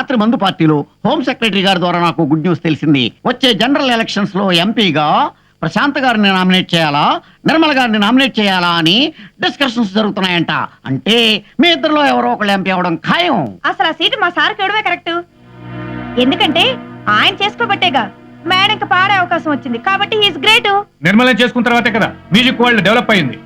రాత్రి మందు పార్టీలో హోమ్ సెక్రటరీ గారి ద్వారా నాకు గుడ్ న్యూస్ తెలిసింది. వచ్చే జనరల్ ఎలక్షన్స్లో ఎంపీగా ప్రశాంత్ గారిని నామినేట్ చేయాలా? నిర్మల గారిని నామినేట్ చేయాలా అని డిస్కషన్స్ జరుగుతున్నాయంట. అంటే మీ ఇద్దరిలో ఎవరో ఒకళ్ళు ఎంపీ అవడం ఖాయం. అసలు ఆ సీటు మా సార్కి ఇవ్వడమే కరెక్ట్. ఎందుకంటే ఆయన చేసుకోబట్టేగా మేడంకి పాడే అవకాశం వచ్చింది. కాబట్టి ఈజ్ గ్రేట్ నిర్మలం చేసుకున్న తర్వాతే కదా మ్యూజిక్ వరల్డ్ డెవలప్ అయింది.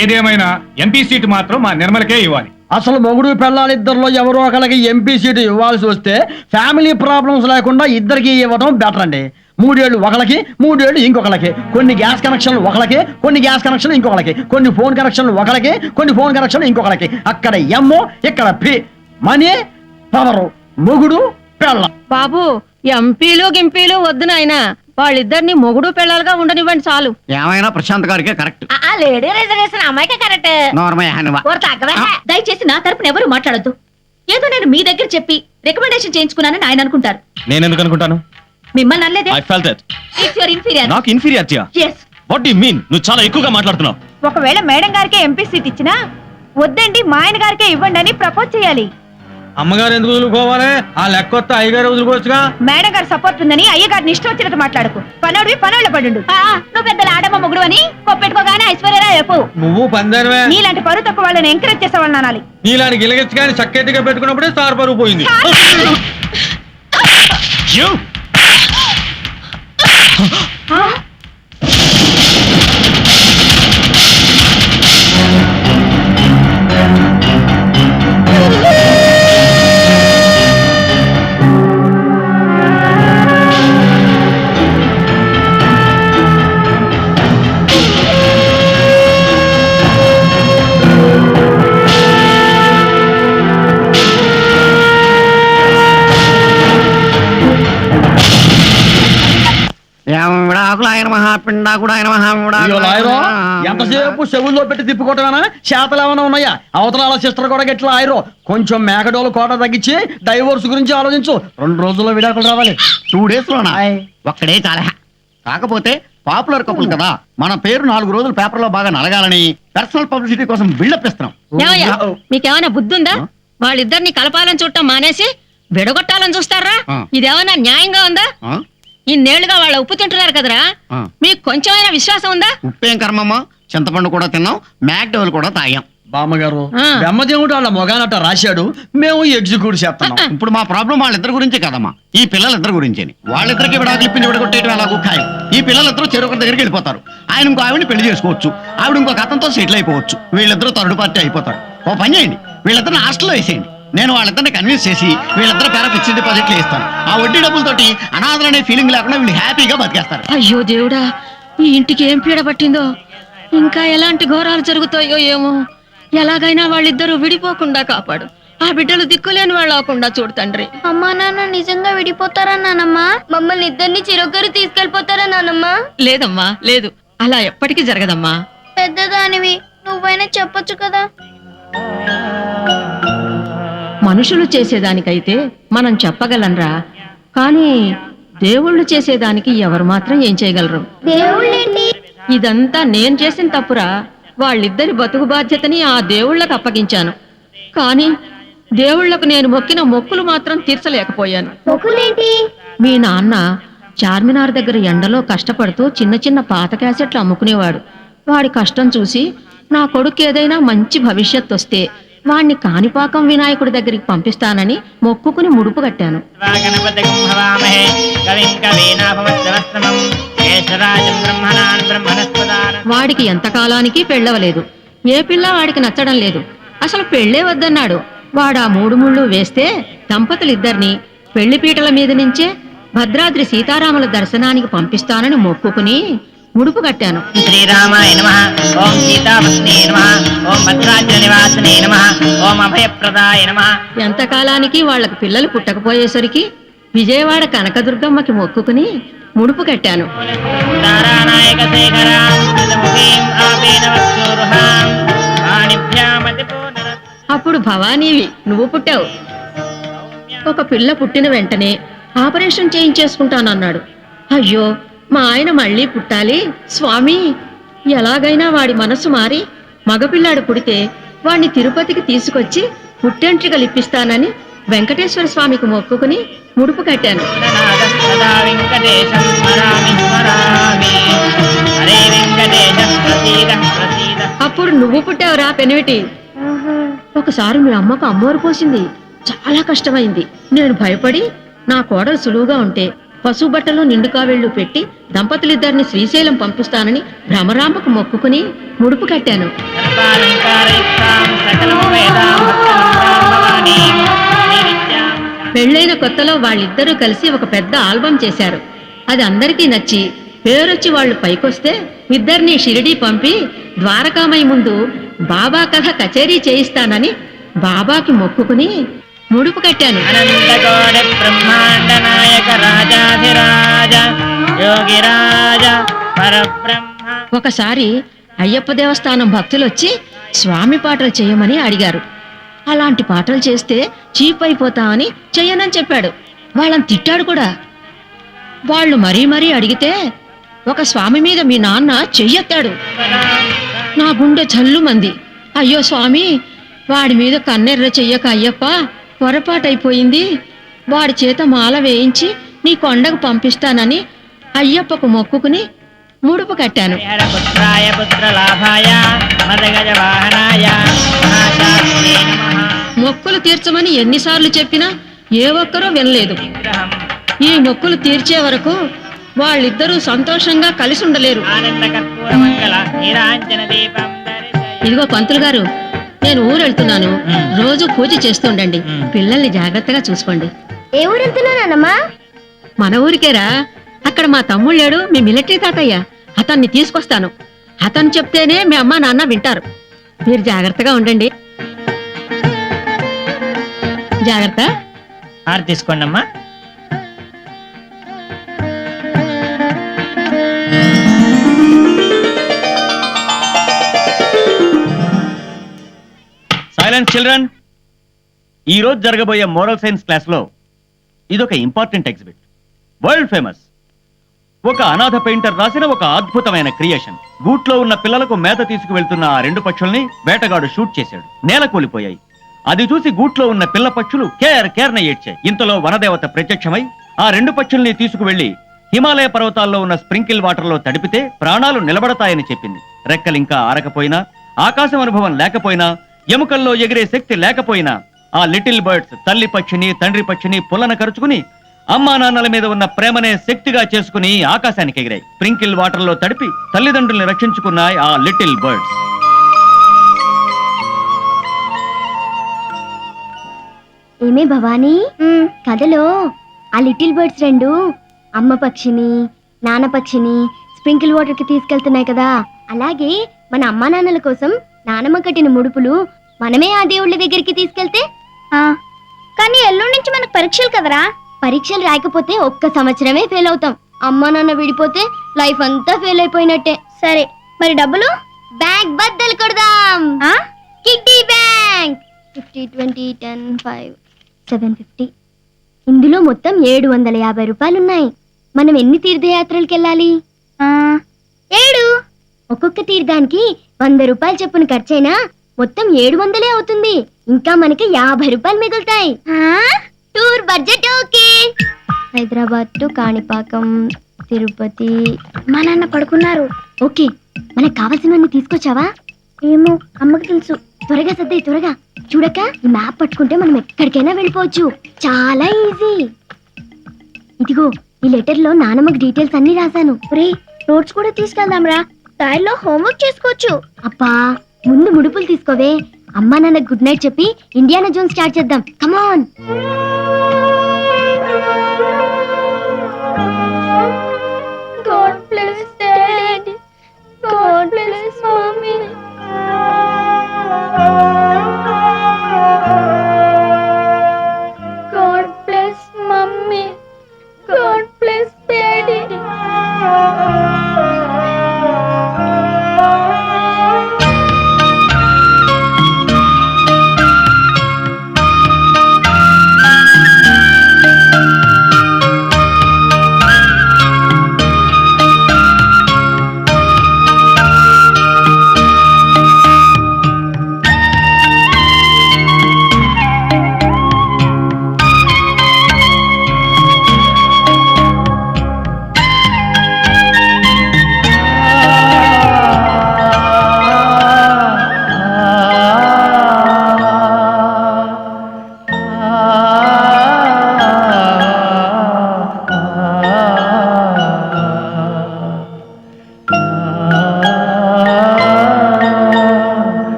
ఏదేమైనా ఎంపీ సీట్ మాత్రం మా నిర్మలకే ఇవ్వాలి. అసలు మొగుడు పెళ్ళాలిద్దరిలో ఎవరో ఒకరికి ఎంపీ సీటు ఇవ్వాల్సి వస్తే ఫ్యామిలీ ప్రాబ్లమ్స్ లేకుండా ఇద్దరికి ఇవ్వడం బెటర్ అండి. మూడేళ్ళు ఒకళ్ళకి మూడేళ్ళు ఇంకొకళ్ళకి. కొన్ని గ్యాస్ కనెక్షన్లు ఒకళ్ళకి కొన్ని గ్యాస్ కనెక్షన్లు ఇంకొకళ్ళకి. కొన్ని ఫోన్ కనెక్షన్లు ఒకళ్ళకి కొన్ని ఫోన్ కనెక్షన్లు ఇంకొకళ్ళకి. అక్కడ ఎమ్మో ఇక్కడ పి మనీ పవరు మొగుడు పెళ్ళ. బాబు ఎంపీలు గింపీలు వద్దు నాయనా. వాళ్ళిద్దరిని మొగుడు పిల్లలుగా ఉండనివ్వండి చాలు. ఏమైనా ప్రశాంత్ గారికే కరెక్ట్. ఆ లేడీ రిజర్వేషన్ అమ్మాయికే కరెక్ట్. దయచేసి నా తరపున ఎవరు మాట్లాడద్దు. ఏదో నేను మీ దగ్గర చెప్పి రికమెండేషన్ చేయించుకున్నానని ఆయన అనుకుంటారు. నేను ఎందుకు అనుకుంటాను? మిమ్మల్ని అనలేదే? I felt it it's your inferior నాకు ఇన్ఫీరియారిటీయా ఎస్ వాట్ యు మీన్ నువ్వు చాలా ఎక్కువగా మాట్లాడుతున్నావు. ఒకవేళ మేడం గారికే ఎంపీ సీట్ ఇచ్చినా వద్దండి మా ఆయన గారికే ఇవ్వండి అని ప్రపోజ్ చేయాలి. అమ్మగారు ఎందుకు వదులుకోవాలి? ఆ లెక్క వస్తే అయ్యగారు వదులుకోవచ్చుగా? మేడం గారి సపోర్ట్ ఉందని అయ్య గారిని ఇష్టం వచ్చినట్టు మాట్లాడకు. పనోడివి పనోళ్ళ పడుండు. నువ్వు పెద్దల ఆడమ్మ మొగుడు అని కొప్పెట్టుకోగానే ఐశ్వర్యరావు చెప్పు. నువ్వు పందానివే. నీలాంటి పరువు తక్కువ వాళ్ళని ఎంకరేజ్ చేసే వాళ్ళని అనాలి నీలాంటి గిలగచ్చు కానీ చక్కెట్టుగా పెట్టుకున్నప్పుడే స్టార్ పరుగు పోయింది. You! విడాకులు ఆయన మహాపిండాకుడు ఆయన అయ్యో లాయరు మహావిడాకుడు ఎంతసేపు చెవుల్లో పెట్టి తిప్పుకోవటమేనా? చేతలు ఏమైనా ఉన్నాయా? అవతల సిస్టర్ కూడా గట్లా ఆయరు కొంచెం మేకడోలు కోట తగ్గించి డైవోర్స్ గురించి ఆలోచించు. రెండు రోజుల్లో విడాకులు రావాలి. టూ డేస్ లోనా? ఒక్కడే చాలా. కాకపోతే పాపులర్ కపుల్ కదా. మన పేరు నాలుగు రోజులు పేపర్లో బాగా నలగాలని పర్సనల్ పబ్లిసిటీ కోసం బిల్డప్ ఇస్తున్నాం. మీకేమైనా బుద్ధి ఉందా వాళ్ళిద్దరిని కలపాలని చూడటం మానేసి విడగొట్టాలని చూస్తారా. ఇదేమన్నా న్యాయంగా ఉందా? ఇన్నేళ్ళుగా వాళ్ళ ఉప్పు తింటున్నారు కదరా? ఆ. మీకు కొంచెమైనా విశ్వాసం ఉందా? ఉప్పేం కర్మమ్మా? చింతపండు కూడా తిన్నాం మ్యాక్డోల్ కూడా తాగాం. బామ్మగారు ఆ. బ్రహ్మదేవుడు వాళ్ళ మొగానట రాశాడు మేము ఎగ్జిక్యూట్ చేస్తున్నాం. ఇప్పుడు మా ప్రాబ్లం వాళ్ళిద్దరి గురించే కదమ్మా. ఈ పిల్లలిద్దరి గురించే వాళ్ళిద్దరికి విడాకులు ఇప్పించి విడగొట్టేయడం ఎలాగో ఖాయం. ఈ పిల్లలిద్దరూ చెరొకరి దగ్గరికి వెళ్ళిపోతారు. ఆయన ఇంకో ఆవిడని పెళ్ళి చేసుకోవచ్చు. ఆవిడ ఇంకొక అతనితో సెటిల్ అయిపోవచ్చు. వీళ్ళిద్దరూ థర్డ్ పార్టీ అయిపోతారు. ఓ పని చేయండి. వీళ్ళిద్దరిని హాస్టల్లో వేసేయండి. నేను వాళ్ళిద్దరిని కన్విన్స్ చేసి వీళ్ళిద్దరు పేర ఫిక్స్డ్ డిపాజిట్లు ఇస్తాను. ఆ వడ్డీ డబ్బులతోటి అనాథలు అనే ఫీలింగ్ లేకుండా వీళ్ళు హ్యాపీగా బతికేస్తారు. అయ్యో దేవుడా ఈ ఇంటికి ఏం పీడ పట్టిందో? ఇంకా ఎలాంటి ఘోరాలు జరుగుతాయో ఏమో? ఎలాగైనా వాళ్ళిద్దరూ విడిపోకుండా కాపాడు. ఆ బిడ్డలు దిక్కులేని వాళ్ళు అవ్వకుండా చూడు తండ్రి. అమ్మా నాన్న నిజంగా విడిపోతారా నానమ్మ? మమ్మల్ని ఇద్దరిని చిరొకరు తీసుకెళ్ళిపోతారా నానమ్మ? లేదమ్మా లేదు. అలా ఎప్పటికీ జరగదమ్మా. పెద్దదానివి నువ్వైనా చెప్పొచ్చు కదా? మనుషులు చేసేదానికైతే మనం చెప్పగలంరా. కానీ దేవుళ్ళు చేసేదానికి ఎవరు మాత్రం ఏం చేయగలరు? ఇదంతా నేను చేసిన తప్పురా. వాళ్ళిద్దరి బతుకు బాధ్యతని ఆ దేవుళ్ళకు అప్పగించాను. కానీ దేవుళ్ళకు నేను మొక్కిన మొక్కులు మాత్రం తీర్చలేకపోయాను. మీ నాన్న చార్మినార్ దగ్గర ఎండలో కష్టపడుతూ చిన్న చిన్న పాత క్యాసెట్లు అమ్ముకునేవాడు. వాడి కష్టం చూసి నా కొడుకు ఏదైనా మంచి భవిష్యత్తు వస్తే వాణ్ణి కాణిపాకం వినాయకుడి దగ్గరికి పంపిస్తానని మొక్కుకుని ముడుపు కట్టాను. వాడికి ఎంతకాలానికి పెళ్ళవలేదు. ఏ పిల్ల వాడికి నచ్చడం లేదు. అసలు పెళ్ళే వద్దన్నాడు. వాడు ఆ మూడు ముళ్ళు వేస్తే దంపతులిద్దరిని పెళ్ళిపీటల మీద నుంచే భద్రాద్రి సీతారాముల దర్శనానికి పంపిస్తానని మొక్కుకుని ముడుపు కట్టాను. శ్రీరామాయ నమ. ఓం సీతాపత్నే నమ. ఓం భద్రాద్రి నివాసనే నమ. ఓం అభయప్రదాయ నమ. ఎంతకాలానికి వాళ్ళకి పిల్లలు పుట్టకపోయేసరికి విజయవాడ కనకదుర్గమ్మకి మొక్కుకుని ముడుపు కట్టాను. అప్పుడు భవానీవి నువ్వు పుట్టావు. ఒక పిల్ల పుట్టిన వెంటనే ఆపరేషన్ చేయించేసుకుంటానన్నాడు. అయ్యో మా ఆయన మళ్ళీ పుట్టాలి. స్వామి ఎలాగైనా వాడి మనసు మారి మగపిల్లాడు పుడితే వాణ్ణి తిరుపతికి తీసుకొచ్చి పుట్టెంట్రికలు ఇప్పిస్తానని వెంకటేశ్వర స్వామికి మొక్కుకుని ముడుపు కట్టాను. అప్పుడు నువ్వు పుట్టావురా పెనివిటి ఒకసారి మీ అమ్మకు అమ్మోరు పోసింది. చాలా కష్టమైంది. నేను భయపడి నా కోడలు సులువుగా ఉంటే పశువు బట్టలు నిండు పెట్టి దంపతులిద్దరిని శ్రీశైలం పంపిస్తానని భ్రమరాంబకు మొక్కుకుని ముడుపు కట్టాను. పెళ్ళైన కొత్తలో వాళ్ళిద్దరూ కలిసి ఒక పెద్ద ఆల్బం చేశారు. అది అందరికీ నచ్చి పేరొచ్చి వాళ్ళు పైకొస్తే ఇద్దరిని షిరిడీ పంపి ద్వారకామై ముందు బాబా కథ కచేరీ చేయిస్తానని బాబాకి మొక్కుకుని ముడుపు కట్టాను. అనంతకోటి బ్రహ్మాండ నాయక రాజాధిరాజ యోగిరాజ పరబ్రహ్మ. ఒకసారి అయ్యప్ప దేవస్థానం భక్తులు వచ్చి స్వామి పాటలు చేయమని అడిగారు. అలాంటి పాటలు చేస్తే చీప్ అయిపోతామని చెయ్యనని చెప్పాడు. వాళ్ళని తిట్టాడు కూడా. వాళ్ళు మరీ మరీ అడిగితే ఒక స్వామి మీద మీ నాన్న చెయ్యెత్తాడు. నా గుండె జల్లుమంది అయ్యో స్వామి వాడి మీద కన్నెర్ర చెయ్యక అయ్యప్ప పొరపాటైపోయింది. వాడి చేత మాల వేయించి నీ కొండకు పంపిస్తానని అయ్యప్పకు మొక్కుకుని ముడుపు కట్టాను. మొక్కులు తీర్చమని ఎన్నిసార్లు చెప్పినా ఏ ఒక్కరూ వినలేదు. ఈ మొక్కులు తీర్చే వరకు వాళ్ళిద్దరూ సంతోషంగా కలిసి ఉండలేరు ఇదిగో పంతులు గారు నేను ఊరు వెళ్తున్నాను రోజు పూజ చేస్తుండండి. పిల్లల్ని జాగ్రత్తగా చూసుకోండి. ఏ ఊరెళ్తున్నా నానమ్మా మన ఊరికేరా. అక్కడ మా తమ్ముళ్ళాడు మీ మిలిటరీ తాతయ్య. అతన్ని తీసుకొస్తాను. అతను చెప్తేనే మీ అమ్మ నాన్న వింటారు. మీరు జాగ్రత్తగా ఉండండి. జాగ్రత్త. హార తీసుకోండి అమ్మా సైలెంట్ చిల్డ్రన్ ఈ రోజు జరగబోయే మోరల్ సైన్స్ క్లాస్లో ఇదొక ఇంపార్టెంట్ ఎగ్జిబిట్ వరల్డ్ ఫేమస్ ఒక అనాథ పెయింటర్ రాసిన ఒక అద్భుతమైన క్రియేషన్ గూట్లో ఉన్న పిల్లలకు మేత తీసుకువెళ్తున్న ఆ రెండు పక్షుల్ని వేటగాడు షూట్ చేశాడు. నేల కూలిపోయాయి. అది చూసి గూట్లో ఉన్న పిల్ల పక్షులు కేర్ కేర్న ఏడ్చాయి. ఇంతలో వనదేవత ప్రత్యక్షమై ఆ రెండు పక్షుల్ని తీసుకువెళ్ళి హిమాలయ పర్వతాల్లో ఉన్న స్ప్రింకిల్ వాటర్లో తడిపితే ప్రాణాలు నిలబడతాయని చెప్పింది. రెక్కలింకా ఆరకపోయినా ఆకాశం అనుభవం లేకపోయినా ఎముకల్లో ఎగిరే శక్తి లేకపోయినా ఆ లిటిల్ బర్డ్స్ తల్లి పక్షిని తండ్రి పక్షిని పుల్లన కరుచుకుని అమ్మా నాన్నల మీద ఉన్న ప్రేమనే శక్తిగా చేసుకుని ఆకాశానికి ఎగిరాయి. స్ప్రింకిల్ వాటర్లో తడిపి తల్లిదండ్రుల్ని రక్షించుకున్నాయి ఆ లిటిల్ బర్డ్స్. ఏమే భవానీ? కథలో ఆ లిటిల్ బర్డ్స్ రెండు అమ్మ పక్షిని నాన్న పక్షిని స్ప్రింకిల్ వాటర్కి తీసుకెళ్తున్నాయి కదా. అలాగే మన అమ్మా నాన్నల కోసం నానమ్మ కట్టిన ముడుపులు మనమే ఆ దేవుళ్ళ దగ్గరికి తీసుకెళ్తే? కానీ ఎల్లుండి నుంచి మనకు పరీక్షలు కదరా? పరీక్షలు రాకపోతే ఒక్క సంవత్సరమే ఫెయిల్ అవుతాం. అమ్మా నాన్న విడిపోతే లైఫ్ అంతా ఫెయిల్ అయిపోయినట్టే. సరే మరి డబ్బులు? బ్యాంక్ బద్దలు కొడదాం. Kiddy bank fifty twenty ten five seven fifty ఇందులో మొత్తం ఏడు వందల యాభై రూపాయలు ఉన్నాయి మనం ఎన్ని తీర్థయాత్రలకు వెళ్ళాలి? ఏడు. ఒక్కొక్క తీర్థానికి వంద రూపాయలు చొప్పున ఖర్చైనా మొత్తం ఏడు వందలే అవుతుంది. ఇంకా మనకి యాభై రూపాయలు మిగులుతాయి. Tour budget okay. Hyderabad to Kanipakam Tirupati. మా నాన్న పడుకున్నారు. ఓకే. మనకు కావాల్సినవన్నీ తీసుకొచ్చావా? ఏమో అమ్మకి తెలుసు. త్వరగా సర్దాయి త్వరగా. చూడక ఈ మ్యాప్ పట్టుకుంటే మనం ఎక్కడికైనా వెళ్ళిపోవచ్చు. చాలా ఈజీ. ఇదిగో ఈ లెటర్లో నానమ్మకి డీటెయిల్స్ అన్ని రాశాను. రే నోట్స్ కూడా తీసుకెళ్దాం రా టైర్లో హోంవర్క్ చేసుకోవచ్చు. అబ్బా ముందు ముడుపులు తీసుకోవే. అమ్మా నాన్న గుడ్ నైట్ చెప్పి ఇండియానా జోన్ స్టార్ట్ చేద్దాం. కమాన్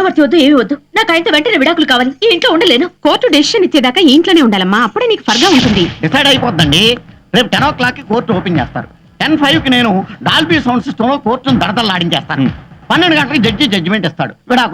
వద్దు ఏమి వద్దు. నాకు ఆయనతో వెంటనే విడాకులు కావాలి. ఈ ఇంట్లో ఉండలేను. కోర్టు డెసిషన్ ఇచ్చేదాకా ఈ ఇంట్లోనే ఉండాలమ్మా. అప్పుడే నీకు ఫర్గా ఉంటుంది. డిసైడ్ అయిపోద్దండి. రేపు టెన్ ఓ క్లాక్కి కోర్టు ఓపెన్ చేస్తారు. టెన్ ఫైవ్కి నేను డాల్బీ సౌండ్ సిస్టమ్లో కోర్టును దడదల్లాడించేస్తాను పన్నెండు గంటలకు జడ్జి జడ్జిమెంట్ ఇస్తాడు. విడాకులు